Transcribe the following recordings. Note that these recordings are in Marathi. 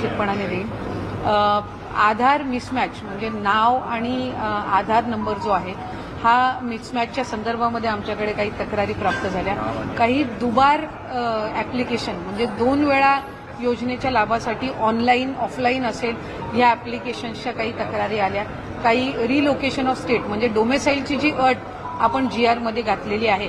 निश्चितपणाने देईन. आधार मिसमॅच म्हणजे नाव आणि आधार नंबर जो आहे हा मिसमॅचच्या संदर्भामध्ये आमच्याकडे काही तक्रारी प्राप्त झाल्या. काही दुबार ॲप्लिकेशन म्हणजे दोन वेळा योजनेच्या लाभासाठी ऑनलाईन ऑफलाईन असेल या ॲप्लिकेशन्सच्या काही तक्रारी आल्या. काही रिलोकेशन ऑफ स्टेट म्हणजे डोमेसाईलची जी अट आपण जी आरमध्ये घातलेली आहे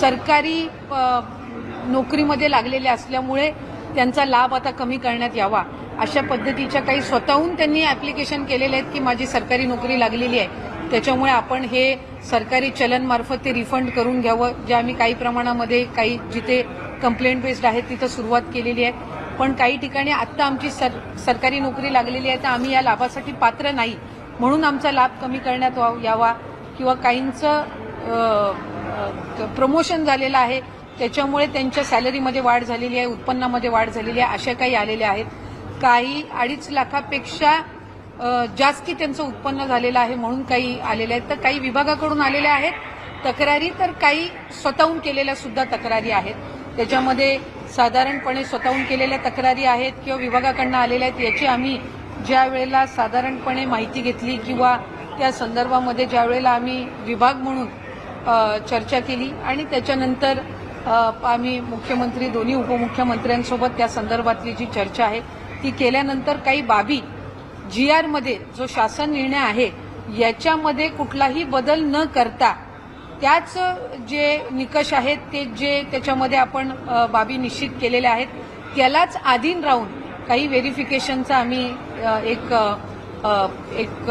सरकारी नोकरीमध्ये लागलेले असल्यामुळे त्यांचा लाभ आता कमी करण्यात यावा. अशा पद्धतीच्या काही स्वतःहून त्यांनी ॲप्लिकेशन केलेले आहेत की माझी सरकारी नोकरी लागलेली आहे. त्याच्यामुळे आपण हे सरकारी चलनमार्फत ते रिफंड करून घ्यावं. जे आम्ही काही प्रमाणामध्ये काही जिथे कंप्लेंट बेस्ड आहे तिथं सुरुवात केलेली आहे. पण काही ठिकाणी आत्ता आमची सर सरकारी नोकरी लागलेली आहे तर आम्ही या लाभासाठी पात्र नाही. म्हणून आमचा लाभ कमी करण्यात यावा किंवा काहींचं प्रमोशन झालेलं आहे. त्याच्यामुळे त्यांच्या सॅलरीमध्ये वाढ झालेली आहे उत्पन्नामध्ये वाढ झालेली आहे अशा काही आलेल्या आहेत. काही अडीच लाखापेक्षा जास्ती त्यांचं उत्पन्न झालेलं आहे म्हणून काही आलेले आहेत. तर काही विभागाकडून आलेल्या आहेत. तक्रारी तर काही स्वतःहून केलेल्या सुद्धा तक्रारी आहेत. त्याच्यामध्ये साधारणपणे स्वतःहून केलेल्या तक्रारी आहेत किंवा विभागाकडनं आलेल्या आहेत याची आम्ही ज्या वेळेला साधारणपणे माहिती घेतली किंवा त्या संदर्भामध्ये ज्या वेळेला आम्ही विभाग म्हणून चर्चा केली आणि त्याच्यानंतर आम्ही मुख्यमंत्री दोन्ही उपमुख्यमंत्र्यांसोबत त्या संदर्भातली जी चर्चा आहे ती केल्यानंतर काही बाबी जी आरमध्ये जो शासन निर्णय आहे याच्यामध्ये कुठलाही बदल न करता त्याच जे निकष आहेत ते जे त्याच्यामध्ये आपण बाबी निश्चित केलेल्या आहेत त्यालाच आधीन राहून काही व्हेरिफिकेशनचा आम्ही एक एक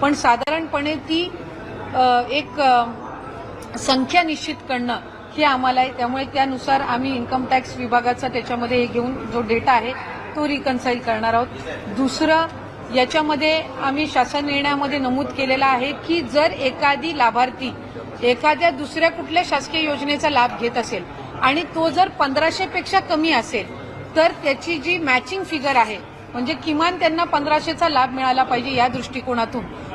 पण साधारणपणे ती एक संख्या निश्चित करणं हे आम्हाला आहे त्यामुळे त्यानुसार आम्ही इन्कम टॅक्स विभागाचा त्याच्यामध्ये हे घेऊन जो डेटा आहे तो रिकन्साईल करणार आहोत. दुसरं याच्यामध्ये आम्ही शासन निर्णयामध्ये नमूद केलेला आहे की जर एखादी लाभार्थी एखाद्या दुसऱ्या कुठल्या शासकीय योजनेचा लाभ घेत असेल आणि तो जर पंधराशेपेक्षा कमी असेल तर त्याची जी मॅचिंग फिगर आहे म्हणजे किमान त्यांना पंधराशेचा लाभ मिळाला पाहिजे या दृष्टिकोनातून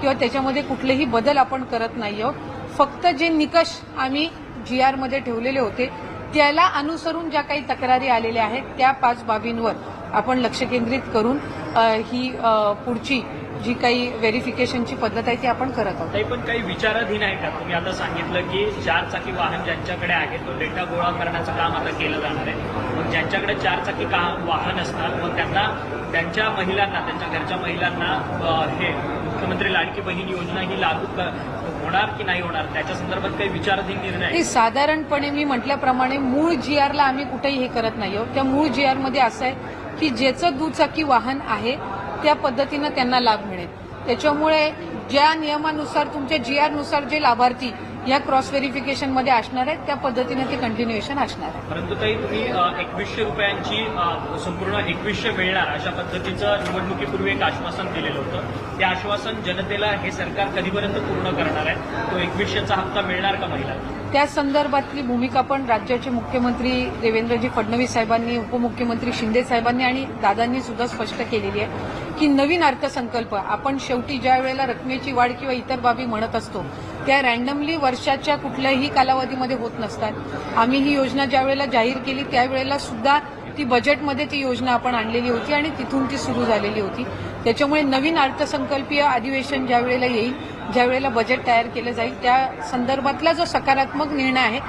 किंवा त्याच्यामध्ये कुठलेही बदल आपण करत नाही आहोत. फक्त जे निकष आम्ही जी आरमध्ये ठेवलेले होते त्याला अनुसरून ज्या काही तक्रारी आलेल्या आहेत त्या पाच बाबींवर आपण लक्ष केंद्रित करून ही पुढची जी काही व्हेरिफिकेशनची पद्धत आहे ती आपण करत आहोत. काही पण काही विचाराधीन आहे का? तुम्ही आता सांगितलं की चार चाकी वाहन ज्यांच्याकडे आहे तो डेटा गोळा करण्याचं काम आता केलं जाणार आहे. मग ज्यांच्याकडे चार चाकी का वाहन असतात मग त्यांना त्यांच्या महिलांना त्यांच्या घरच्या महिलांना हे मुख्यमंत्री लाडकी बहीण योजना ही लागू होणार की नाही होणार? त्याच्या संदर्भात काही विचाराधीन निर्णय साधारणपणे मी म्हटल्याप्रमाणे मूळ जी आरला आम्ही कुठेही हे करत नाही आहोत. त्या मूळ जी आरमध्ये असं आहे की ज्याचं दुचाकी वाहन आहे त्या पद्धतीनं त्यांना लाभ मिळेल. त्याच्यामुळे ज्या नियमानुसार तुमच्या जी आरनुसार जे लाभार्थी या क्रॉस व्हेरिफिकेशनमध्ये असणार आहेत त्या पद्धतीनं ते कंटिन्युएशन असणार आहे. परंतु ताई तुम्ही एकवीसशे रुपयांची संपूर्ण एकवीसशे मिळणार अशा पद्धतीचं निवडणुकीपूर्वी एक आश्वासन दिलेलं होतं. ते आश्वासन जनतेला हे सरकार कधीपर्यंत पूर्ण करणार आहे? तो एकवीसशेचा हप्ता मिळणार का महिलांना त्या संदर्भातली भूमिका पण राज्याचे मुख्यमंत्री देवेंद्रजी फडणवीस साहेबांनी उपमुख्यमंत्री शिंदे साहेबांनी आणि दादांनी सुद्धा स्पष्ट केलेली आहे. की नवीन अर्थसंकल्प. आपण शेवटी ज्या वेळेला रकमेची वाढ किंवा इतर बाबी म्हणत असतो त्या रॅन्डमली वर्षाच्या कुठल्याही कालावधीमध्ये होत नसतात. आम्ही ही योजना ज्या वेळेला जाहीर केली त्यावेळेला सुद्धा ती बजेटमध्ये ती योजना आपण आणलेली होती आणि तिथून ती सुरू झालेली होती. त्याच्यामुळे नवीन अर्थसंकल्पीय अधिवेशन ज्या वेळेला येईल ज्या वेळेला बजेट तयार केलं जाईल त्या संदर्भातला जो सकारात्मक निर्णय आहे